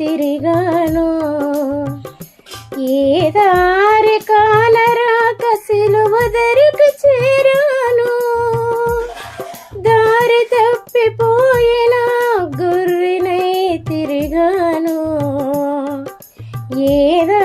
తిరిగాను. ఏ దారి కాలరా సిలువ దరికి చేరాను. దారి తప్పిపోయిన గుర్రినై తిరిగాను. ఏదా